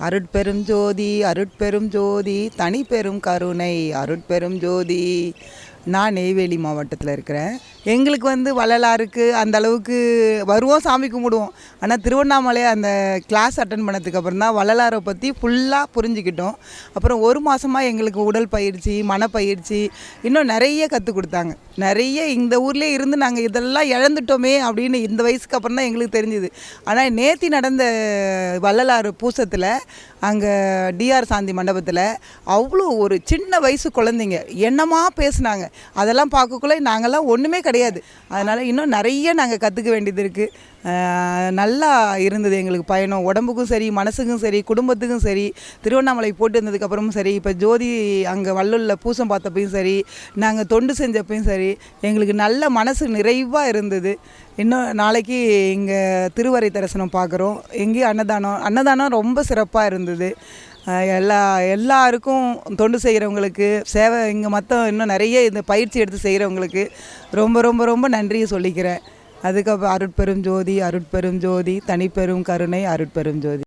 அருட்பெரும் ஜோதி அருட்பெரும் ஜோதி தனி பெரும் கருணை அருட்பெரும் ஜோதி. நான் நெய்வேலி மாவட்டத்தில் இருக்கிறேன். எங்களுக்கு வந்து வள்ளலாருக்கு அந்த அளவுக்கு வருவோம் சாமி கும்பிடுவோம். ஆனால் திருவண்ணாமலை அந்த கிளாஸ் அட்டன் பண்ணதுக்கு அப்புறம் தான் வள்ளலாரை பற்றி ஃபுல்லாக புரிஞ்சுக்கிட்டோம். அப்புறம் ஒரு மாதமாக எங்களுக்கு உடல் பயிற்சி மனப்பயிற்சி இன்னும் நிறைய கற்றுக் கொடுத்தாங்க. நிறைய இந்த ஊர்லேயே இருந்து நாங்கள் இதெல்லாம் இழந்துட்டோமே அப்படின்னு இந்த வயசுக்கு அப்புறம் தான் எங்களுக்கு தெரிஞ்சுது. ஆனால் நேத்தி நடந்த வள்ளலாறு பூசத்தில் அங்கே டிஆர் சாந்தி மண்டபத்தில் அவ்வளோ ஒரு சின்ன வயசு குழந்தைங்க என்னமா பேசுனாங்க. அதெல்லாம் பார்க்கக்குள்ள நாங்கள்லாம் ஒன்றுமே கிடையாது. அதனால் இன்னும் நிறைய நாங்கள் கற்றுக்க வேண்டியது இருக்குது நல்லா இருந்தது எங்களுக்கு பயணம். உடம்புக்கும் சரி மனசுக்கும் சரி குடும்பத்துக்கும் சரி திருவண்ணாமலை போட்டு இருந்ததுக்கப்புறமும் சரி இப்போ ஜோதி அங்கே வள்ளலில் பூசம் பார்த்தப்பையும் சரி நாங்கள் தொண்டு செஞ்சப்பையும் சரி எங்களுக்கு நல்ல மனசு நிறைவாக இருந்தது. இன்னும் நாளைக்கு இங்கே திருவரை தரிசனம் பார்க்குறோம். எங்கேயும் அன்னதானம் அன்னதானம் ரொம்ப சிறப்பாக இருந்தது. எல்லா எல்லாருக்கும் தொண்டு செய்கிறவங்களுக்கு சேவை இங்கே மற்ற இன்னும் நிறைய இந்த பயிற்சி எடுத்து செய்கிறவங்களுக்கு ரொம்ப ரொம்ப ரொம்ப நன்றியை சொல்லிக்கிறேன். அதுக்கப்புறம் அருட்பெரும் ஜோதி அருட்பெரும் ஜோதி தனிப்பெரும் கருணை அருட்பெரும் ஜோதி.